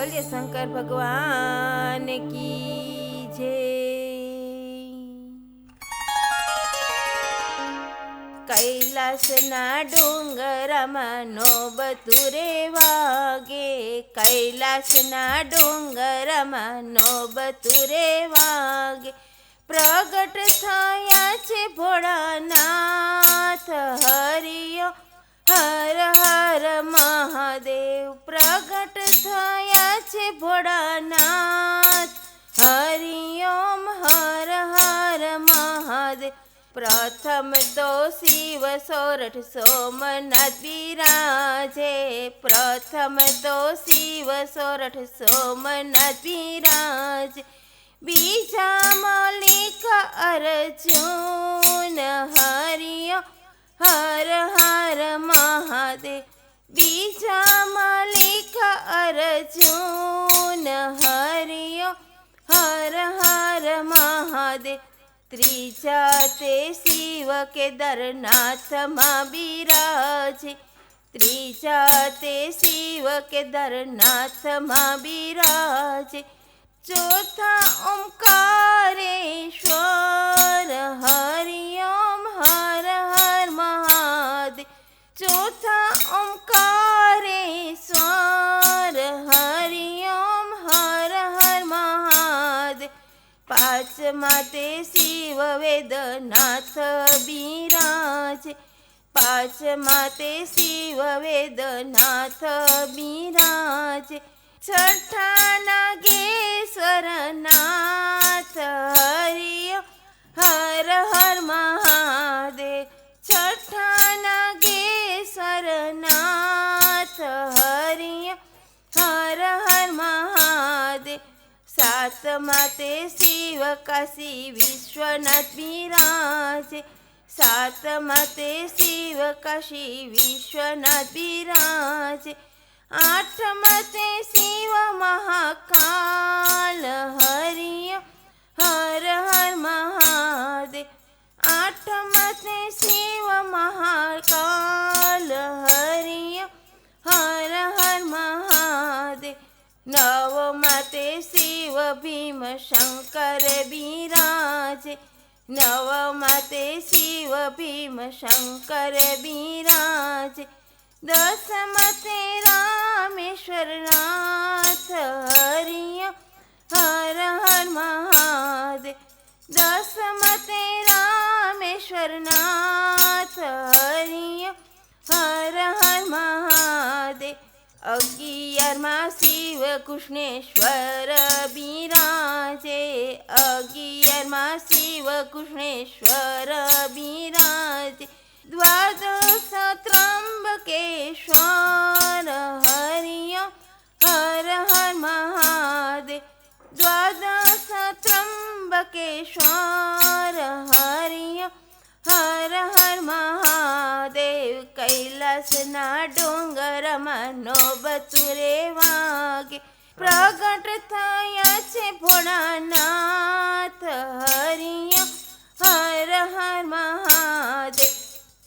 બોલીએ, શંકર ભગવાન કી જે કૈલાસના ડુંગરમાં નોબતું રે વાગે. કૈલાસના ડુંગરમાં નોબતું રે વાગે. પ્રગટ થયા છે ભોળાનાથ. હરિયો હર હર મહાદેવ છે ભોળાનાથ. હરિઓમ હર હર મહાદેવ. પ્રથમ તો શિવ સોરઠ સોમનાથ બિરાજે. પ્રથમ તો શિવ સોરઠ સોમનાથ બિરાજે. બીજા મૌલિક અર્જુન હરિયો હર હર મહાદેવ. બીજા झोन हरि ओ हर हर महाद त्रिचे शिवके दरनाथमाविराज त्रिचा शिवके दरनाथमाविराज चौथा ओङ्कारेश्वर हरि ओं हर हर महादेव। चौथा ओं પાંચમા તે શિવ વેદનાથ બિરાજે. પાંચમા તે શિવ વેદનાથ બિરાજે. છઠ્ઠા નાગેશ્વર નાથ હરિયો હર હર મહાદેવ. સાતમા તે શિવ કાશી વિશ્વનાથ બિરાજે સાતમા તે શિવ કાશી વિશ્વનાથ બિરાજે આઠમા તે શિવ મહાકાલ, હરિય હર હર મહાદેવ. આઠમા તે શિવ મહાકાલ नवमते शिव भीम शङ्कर बीराजे। नवमते शिव भीम शङ्कर बीराजे। दशमते रामेश्वरनाथ हरिय हर हर महाज दसमते रामेश्वर नार हर અગિયારમાં શિવ કૃષ્ણેશ્વર બિરાજે અગિયારમાં શિવ કૃષ્ણેશ્વર બિરાજે દ્વાદશ ત્રંબકેશ્વર હરિય હર હર મહાદેવ દ્વાદશ ત્રંબકેશ્વર હરિય હર કૈલાસના ડુંગરમાં નોબતું બચુરે વાગે. પ્રગટ થયા છે ભોળાનાથ, હરિયા, હર હર મહાદેવ.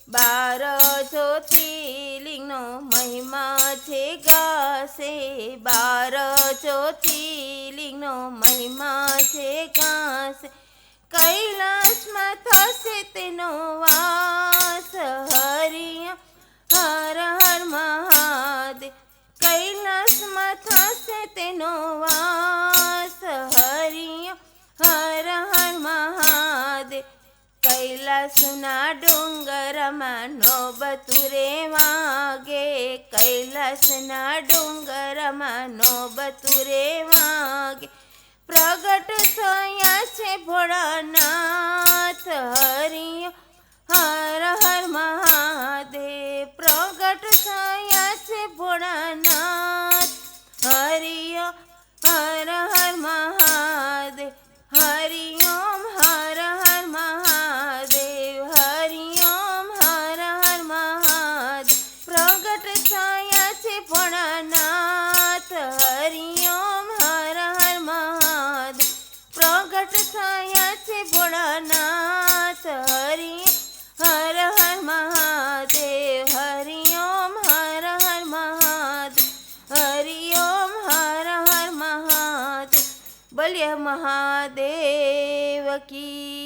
બાર જ્યોતિર્લિંગનો મહિમા છે ગાશે, બાર જ્યોતિર્લિંગનો મહિમા છે ગાશે. કૈલાસમાં થશે તેનો વાસ તેનો વાસ હરિય હર હર મહાદેવ. કૈલાસના ડુંગરમાં નોબતું રે વાગે. કૈલાસના ડુંગરમાં નોબતું રે વાગે. પ્રગટ થયા છે ભોળાનાથ હરિય હર હર મહાદેવ. પ્રગટ થયા છે ભોળાનાથ હર હર મહાદેવ હરિઓમ હર હર મહાદેવ હરિઓમ હર હર મહાદેવ પ્રગટ છાયા છે ભોળાનાથ બોલ્ય મહાદેવ કી